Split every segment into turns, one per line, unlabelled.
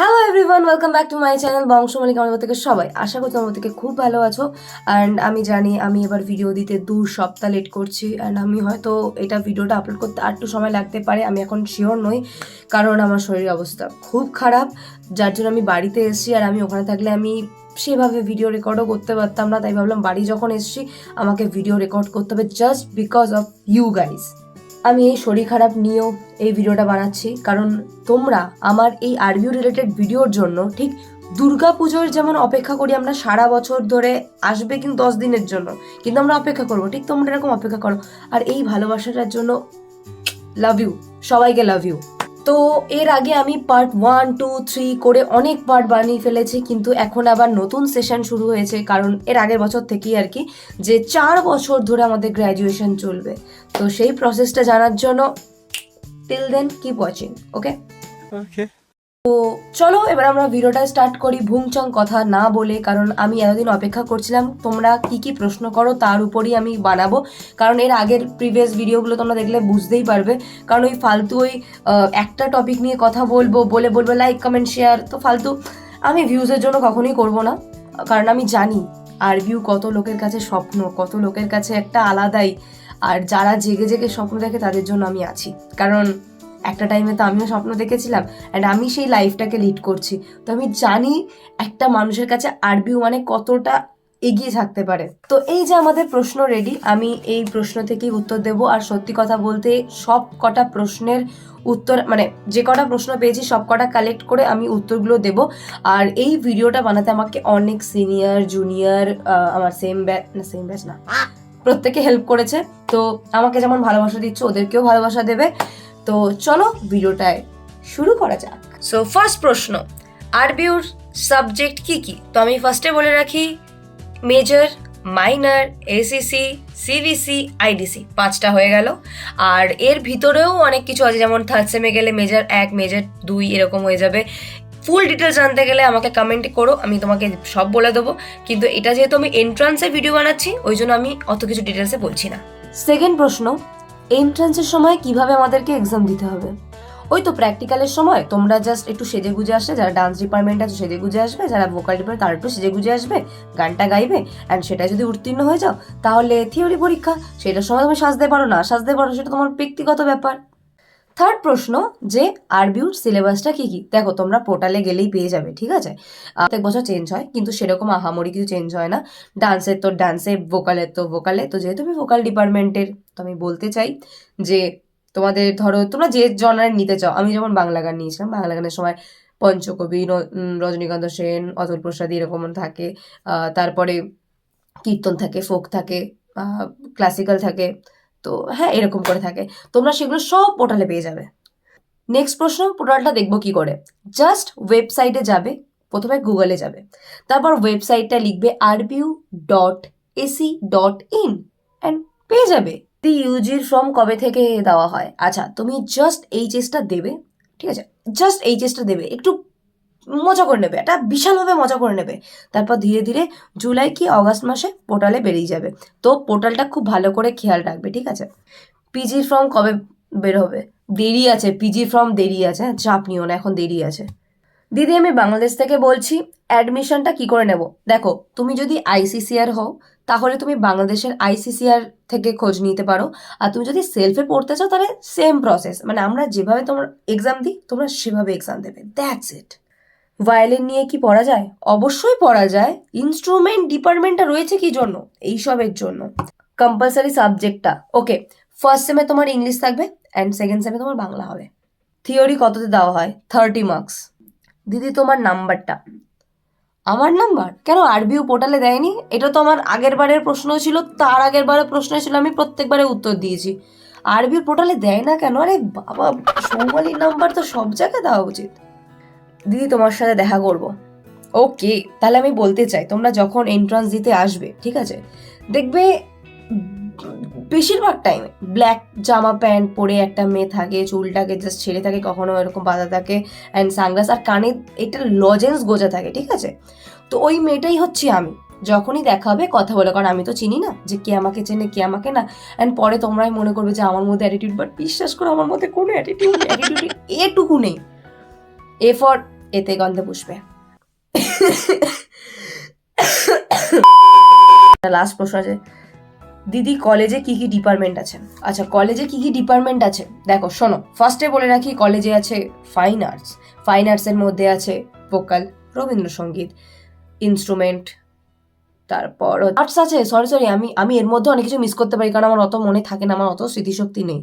Hello everyone welcome back to my channel বংশমালিক আমার থেকে সবাই। আশা করছি আমার থেকে খুব ভালো আছো। অ্যান্ড আমি জানি, আমি এবার ভিডিও দিতে দু সপ্তাহ লেট করছি। অ্যান্ড আমি হয়তো এটা ভিডিওটা আপলোড করতে আর একটু সময় লাগতে পারে, আমি এখন শিওর নই। কারণ আমার শরীরের অবস্থা খুব খারাপ, যার জন্য আমি বাড়িতে এসেছি। আর আমি ওখানে থাকলে আমি সেভাবে ভিডিও রেকর্ডও করতে পারতাম না। তাই ভাবলাম বাড়ি যখন এসেছি, আমাকে ভিডিও রেকর্ড করতে হবে just because of you guys আমি এই শরীর খারাপ নিয়েও এই ভিডিওটা বানাচ্ছি। কারণ তোমরা আমার এই আরবিউ রিলেটেড ভিডিওর জন্য ঠিক দুর্গা পুজোর যেমন অপেক্ষা করি আমরা সারা বছর ধরে আসবে কিন্তু দশ দিনের জন্য, কিন্তু আমরা অপেক্ষা করব। ঠিক তোমরা এরকম অপেক্ষা করো। আর এই ভালোবাসাটার জন্য লাভ ইউ সবাইকে লাভ ইউ তো এর আগে আমি পার্ট ওয়ান টু থ্রি করে অনেক পার্ট বানিয়ে ফেলেছি, কিন্তু এখন আবার নতুন সেশন শুরু হয়েছে, কারণ এর আগের বছর থেকেই আর কি, যে চার বছর ধরে আমাদের গ্র্যাজুয়েশন চলবে তো সেই প্রসেসটা জানার জন্য till then keep watching okay
Okay.
তো চলো, এবার আমরা ভিডিওটা স্টার্ট করি ভুংচং কথা না বলে, কারণ আমি এতদিন অপেক্ষা করছিলাম, তোমরা কি কি প্রশ্ন করো তার উপরই আমি বানাবো। কারণ এর আগের প্রিভিয়াস ভিডিওগুলো তোমরা দেখলে বুঝতেই পারবে, কারণ ওই ফালতু ওই একটা টপিক নিয়ে কথা বলব, বলে বলব লাইক কমেন্ট শেয়ার তো ফালতু আমি ভিউজের জন্য কখনোই করব না, কারণ আমি জানি আর ভিউ কত লোকের কাছে স্বপ্ন, কত লোকের কাছে একটা আলাদাই, আর যারা জেগে জেগে স্বপ্ন দেখে তাদের জন্য আমি আছি। কারণ একটা টাইমে তো আমিও স্বপ্ন দেখেছিলাম অ্যান্ড আমি সেই লাইফটাকে লিড করছি। তো আমি জানি একটা মানুষের কাছে আরবিউ মানে কতটা এগিয়ে থাকতে পারে। তো এই যে আমাদের প্রশ্ন রেডি আমি এই প্রশ্ন থেকেই উত্তর দেব, আর সত্যি কথা বলতে সব কটা প্রশ্নের উত্তর মানে যে কটা প্রশ্ন পেয়েছি সব কটা কালেক্ট করে আমি উত্তরগুলো দেব। আর এই ভিডিওটা বানাতে আমাকে অনেক সিনিয়র জুনিয়র আমার সেম ব্যাচ না সেম ব্যাচ না, প্রত্যেকে হেল্প করেছে। তো আমাকে যেমন ভালোবাসা দিচ্ছে, ওদেরকেও ভালোবাসা দেবে। তো চলো ভিডিওটায় শুরু করা যাক। সো ফার্স্ট প্রশ্ন আরবিউর সাবজেক্ট কি কি? তো আমি ফার্স্টে বলে রাখি major minor ACC CVC IDC পাঁচটা হয়ে গেল। আর এর ভিতরেও অনেক কিছু আছে যেমন থার্ড সেমে গেলে মেজর এক মেজর দুই এরকম হয়ে যাবে। ফুল ডিটেলস জানতে গেলে আমাকে কমেন্ট করো আমি তোমাকে সব বলে দেবো। কিন্তু এটা যেহেতু আমি এন্ট্রান্সে ভিডিও বানাচ্ছি ওই জন্য আমি অত কিছু ডিটেলসে বলছি না। সেকেন্ড প্রশ্ন এন্ট্রান্সের সময় কীভাবে আমাদেরকে এক্সাম দিতে হবে? ওই তো প্র্যাকটিক্যালের সময় তোমরা জাস্ট একটু সেজে গুজে আসলে, যারা ডান্স ডিপার্টমেন্ট আছে সেজে গুজে আসবে, যারা ভোকাল ডিপার্টমেন্ট তারা একটু সেজে গুজে আসবে, গানটা গাইবে অ্যান্ড সেটা যদি উত্তীর্ণ হয়ে যাও, তাহলে থিওরি পরীক্ষা, সেটার সময় তুমি সাজতে পারো, না সাজতে পারো, সেটা তোমার ব্যক্তিগত ব্যাপার। থার্ড প্রশ্ন, যে আরবিউর সিলেবাসটা কি কি? দেখো, তোমরা পোর্টালে গেলেই পেয়ে যাবে, ঠিক আছে? প্রত্যেক বছর চেঞ্জ হয়, কিন্তু সেরকম আহামরি কিছু চেঞ্জ হয় না। ডান্সের তো ডান্সে ভোকালের তো ভোকালে তো যেহেতু আমি ভোকাল ডিপার্টমেন্টের তো আমি বলতে চাই যে তোমাদের ধরো, তোমরা যে জনারে নিতে চাও, আমি যেমন বাংলা গান নিয়েছিলাম, বাংলা গানের সময় পঞ্চকবি রজনীকান্ত সেন, অতুল প্রসাদ এরকম থাকে। তারপরে কীর্তন থাকে ফোক থাকে ক্লাসিক্যাল থাকে। তো হ্যাঁ এরকম করে থাকে। তোমরা সেগুলো সব পোর্টালে পেয়ে যাবে। নেক্সট প্রশ্ন পোর্টালটা দেখব কি করে? জাস্ট ওয়েবসাইটে যাবে, প্রথমে গুগলে যাবে। তারপর ওয়েবসাইটটা লিখবে RBU dot AC dot in and পেয়ে যাবে দি ইউজির ফর্ম কবে থেকে দেওয়া হয়? আচ্ছা তুমি জাস্ট এইচএসটা দেবে, ঠিক আছে? জাস্ট এইচএসটা দেবে, একটু মজা করে নেবে এটা বিশালভাবে মজা করে নেবে। তারপর ধীরে ধীরে জুলাই কি অগাস্ট মাসে পোর্টালে বেরিয়ে যাবে। তো পোর্টালটা খুব ভালো করে খেয়াল রাখবে ঠিক আছে? পিজির ফর্ম কবে বের হবে? দেরি আছে পিজি ফর্ম দেরি আছে হ্যাঁ, চাপ নিও না এখন দেরি আছে। দিদি আমি বাংলাদেশ থেকে বলছি অ্যাডমিশনটা কি করে নেব? দেখো তুমি যদি আইসিসিআর হও তাহলে তুমি বাংলাদেশের আইসিসিআর থেকে খোঁজ নিতে পারো। আর তুমি যদি সেলফে পড়তে চাও তাহলে সেম প্রসেস মানে আমরা যেভাবে তোমার এক্সাম দিই তোমরা সেভাবে এক্সাম দেবে দ্যাটস ইট ভায়োলিন নিয়ে কি পড়া যায়? অবশ্যই পড়া যায়। ইনস্ট্রুমেন্ট ডিপার্টমেন্টটা রয়েছে কি জন্য? এইসবের জন্য। কম্পালসারি সাবজেক্টটা। ওকে, ফার্স্ট সেমে তোমার ইংলিশ থাকবে অ্যান্ড সেকেন্ড সেমে তোমার বাংলা হবে। থিওরি কততে দেওয়া হয়? Thirty marks. দিদি, তোমার নাম্বারটা। আমার নাম্বার? কেন আরবিউ পোর্টালে দেয়নি? এটা তো আমার আগের বারের প্রশ্ন ছিল, তার আগের বারের প্রশ্ন ছিল, আমি প্রত্যেকবারে উত্তর দিয়েছি। আরবিউ পোর্টালে দেয় না কেন? আরে বাবা, সৌমালির নাম্বার তো সব জায়গায় দেওয়া উচিত। দিদি তোমার সাথে দেখা করব। ওকে, তাহলে আমি বলতে চাই, তোমরা যখন এন্ট্রান্স দিতে আসবে, ঠিক আছে? দেখবে বেশিরভাগ টাইমে ব্ল্যাক জামা প্যান্ট পরে একটা মেয়ে থাকে, চুলটাকে জাস্ট ছেড়ে থাকে, কখনো এরকম বাঁধা থাকে অ্যান্ড সানগ্লাস আর কানে এটা লজেন্স গোজা থাকে, ঠিক আছে? তো ওই মেয়েটাই হচ্ছি আমি, যখনই দেখা হবে কথা বলে, কারণ আমি তো চিনি না যে কে আমাকে চেনে, কে আমাকে না অ্যান্ড পরে তোমরাই মনে করবে যে আমার মধ্যে অ্যাটিটিউড বাট বিশ্বাস করো, আমার মধ্যে কোনো অ্যাটিটিউড এটুকু নেই। এ ফর এতে গন্ধে পুষবে লাস্ট প্রশ্ন আছে। দিদি কলেজে কি কি ডিপার্টমেন্ট আছে? আচ্ছা কলেজে কি কি ডিপার্টমেন্ট আছে? দেখো, শোনো ফার্স্টে বলে রাখি কলেজে আছে ফাইন আর্টস ফাইন আর্টসের মধ্যে আছে ভোকাল রবীন্দ্রসঙ্গীত ইনস্ট্রুমেন্ট তারপর আর্টস আছে সরি সরি আমি আমি এর মধ্যে অনেক কিছু মিস করতে পারি, কারণ আমার অত মনে থাকে না, আমার অত স্মৃতিশক্তি নেই।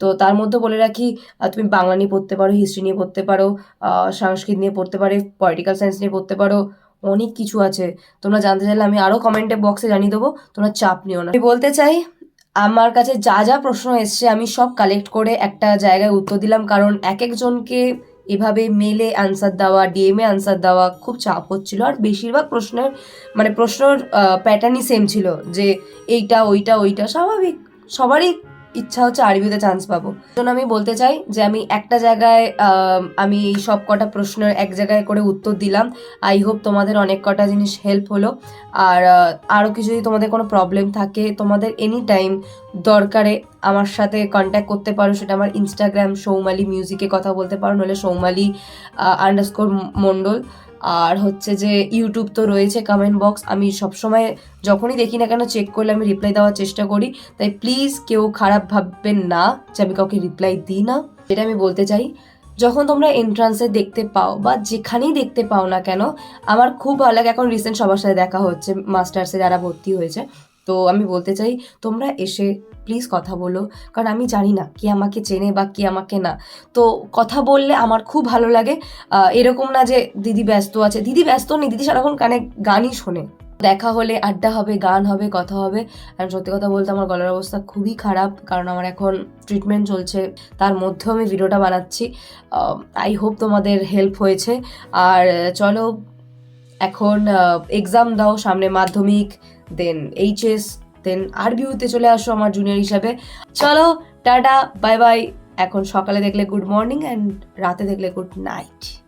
তো তার মধ্যে বলে রাখি তুমি বাংলা নিয়ে পড়তে পারো হিস্ট্রি নিয়ে পড়তে পারো সংস্কৃত নিয়ে পড়তে পারো পলিটিক্যাল সায়েন্স নিয়ে পড়তে পারো, অনেক কিছু আছে। তোমরা জানতে চাইলে আমি আরও কমেন্টে বক্সে জানিয়ে দেবো, তোমরা চাপ নিও না। আমি বলতে চাই, আমার কাছে যা যা প্রশ্ন এসছে, আমি সব কালেক্ট করে একটা জায়গায় উত্তর দিলাম, কারণ এক একজনকে এভাবে মেলে আনসার দেওয়া ডিএমএ আনসার দেওয়া খুব চাপ হচ্ছিল। আর বেশিরভাগ প্রশ্নের মানে প্রশ্নর প্যাটার্নই সেম ছিল যে এইটা, ওইটা ওইটা, স্বাভাবিক, সবারই ইচ্ছা হচ্ছে আরবিতে চান্স পাবো। জন্য আমি বলতে চাই যে আমি একটা জায়গায় আমি এই সব কটা প্রশ্নের এক জায়গায় করে উত্তর দিলাম। আই হোপ তোমাদের অনেক কটা জিনিস হেল্প হলো। আর আরও কিছু যদি তোমাদের কোনো প্রবলেম থাকে, তোমাদের এনি টাইম দরকারে আমার সাথে কন্ট্যাক্ট করতে পারো। সেটা আমার ইনস্টাগ্রাম সৌমালি মিউজিকে কথা বলতে পারো। নাহলে সৌমালি আন্ডারস্কোর মণ্ডল। আর হচ্ছে যে ইউটিউব তো রয়েছে কমেন্ট বক্স আমি সবসময় যখনই দেখি না কেন চেক করলে আমি রিপ্লাই দেওয়ার চেষ্টা করি। তাই প্লিজ কেউ খারাপ ভাববেন না যে আমি কাউকে রিপ্লাই দিই না। এটা আমি বলতে চাই, যখন তোমরা এন্ট্রান্সে দেখতে পাও বা যেখানেই দেখতে পাও না কেন, আমার খুব ভালো লাগে এখন রিসেন্ট সবার সাথে দেখা হচ্ছে মাস্টার্সে যারা ভর্তি হয়েছে। তো আমি বলতে চাই, তোমরা এসে প্লিজ কথা বলো। কারণ আমি জানি না কে আমাকে চেনে বা কে আমাকে না। তো কথা বললে আমার খুব ভালো লাগে। এরকম না যে দিদি ব্যস্ত আছে। দিদি ব্যস্ত নেই, দিদি সারাক্ষণ কানে গানই শোনে। দেখা হলে আড্ডা হবে, গান হবে, কথা হবে। আর সত্যি কথা বলতে আমার গলার অবস্থা খুবই খারাপ। কারণ আমার এখন ট্রিটমেন্ট চলছে। তার মধ্যেও আমি ভিডিওটা বানাচ্ছি। আই হোপ তোমাদের হেল্প হয়েছে। আর চলো, এখন এক্সাম দাও সামনে মাধ্যমিক। দেন এইচএস দেন আরবিউতে চলে আসো আমার জুনিয়র হিসাবে। চলো, টাটা বাই বাই এখন সকালে দেখলে গুড মর্নিং অ্যান্ড রাতে দেখলে গুড নাইট